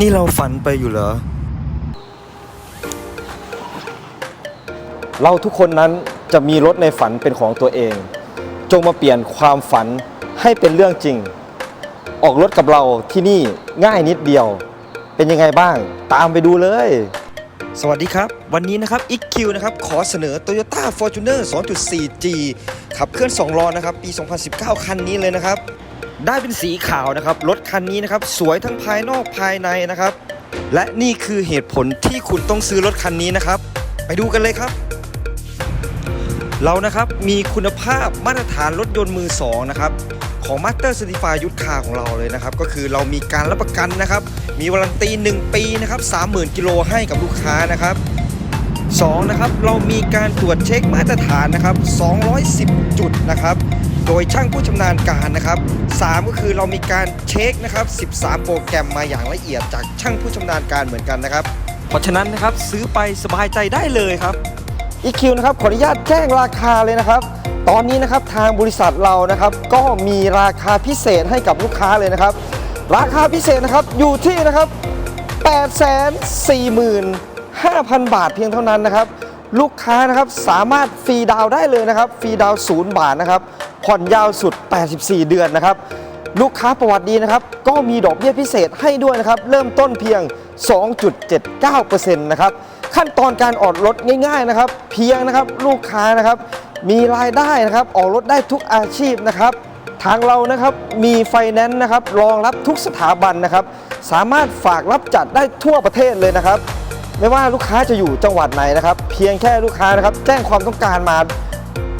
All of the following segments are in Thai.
นี่เราฝันไปอยู่เหรอ เราทุกคนนั้นจะมีรถในฝันเป็นของตัวเอง จงมาเปลี่ยนความฝันให้เป็นเรื่องจริง ออกรถกับเราที่นี่ง่ายนิดเดียว เป็นยังไงบ้าง ตามไปดูเลย สวัสดีครับ วันนี้นะครับ IQ นะครับ ขอเสนอ Toyota Fortuner 2.4G ขับเคลื่อน 2 ล้อนะครับ ปี 2019 คันนี้เลยนะครับ ได้เป็นสีขาวนะครับ รถคันนี้นะครับ สวยทั้งภายนอกภายในนะครับ และนี่คือเหตุผลที่คุณต้องซื้อรถคันนี้นะครับ ไปดูกันเลยครับ เรานะครับมีคุณภาพมาตรฐานรถยนต์มือสองนะครับของ Master Certified ยุทธคาของเราเลยนะครับ ก็คือเรามีการรับประกันนะครับ มีวารันตี 1 ปีนะครับ 30,000 กิโลให้กับลูกค้านะครับ 2 นะครับ เรามีการตรวจเช็คมาตรฐานนะครับ 210 จุดนะครับ โดยช่างผู้ชำนาญการนะครับ 3 ก็คือเรามีการเช็คนะครับ 13 โปรแกรมมาอย่างละเอียดจากช่างผู้ชำนาญการเหมือนกันนะครับ เพราะฉะนั้นนะครับซื้อไปสบายใจได้เลยครับ EQ นะครับขออนุญาตแจ้งราคาเลยนะครับ ตอนนี้นะครับทางบริษัทเรานะครับ ก็มีราคาพิเศษให้กับลูกค้าเลยนะครับ ราคาพิเศษนะครับอยู่ที่นะครับ 845,000 บาทเพียงเท่านั้นนะครับ ลูกค้านะครับสามารถฟรีดาวได้เลยนะครับฟรีดาวศูนย์บาทนะครับผ่อนยาวสุด 84 เดือนนะครับ ลูกค้าประวัติดีนะครับ ก็มีดอกเบี้ยพิเศษให้ด้วยนะครับ เริ่มต้นเพียง 2.79%นะครับขั้นตอนการออกรถง่าย ๆนะครับ เพียงนะครับลูกค้านะครับ มีรายได้นะครับออกรถได้ทุกอาชีพนะครับ ทางเรานะครับมีไฟแนนซ์นะครับรองรับทุกสถาบันนะครับ สามารถฝากรับจัดได้ทั่วประเทศเลยนะครับ ไม่ว่าลูกค้าจะอยู่จังหวัดไหนนะครับ เพียงแค่ลูกค้านะครับ แจ้งความต้องการมา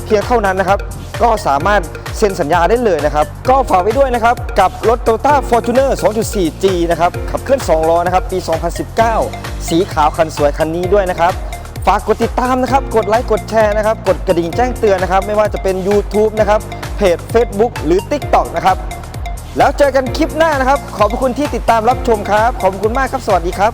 เพียงเท่านั้นนะครับ ก็สามารถเซ็นสัญญาได้เลยนะครับ ก็ฝากไว้ด้วยนะครับ กับรถ Toyota Fortuner 2.4G นะครับ ขับเคลื่อน 2 ล้อนะครับ ปี 2019 สีขาวคันสวยคันนี้ด้วยนะครับ ฝากกดติดตามนะครับ กดไลค์กดแชร์นะครับ กดกระดิ่งแจ้งเตือนนะครับ ไม่ว่าจะเป็น YouTube นะครับเพจ Facebook หรือ TikTok นะครับ แล้วเจอกันคลิปหน้านะครับ ขอบคุณที่ติดตามรับชมครับ ขอบคุณมากครับ สวัสดีครับ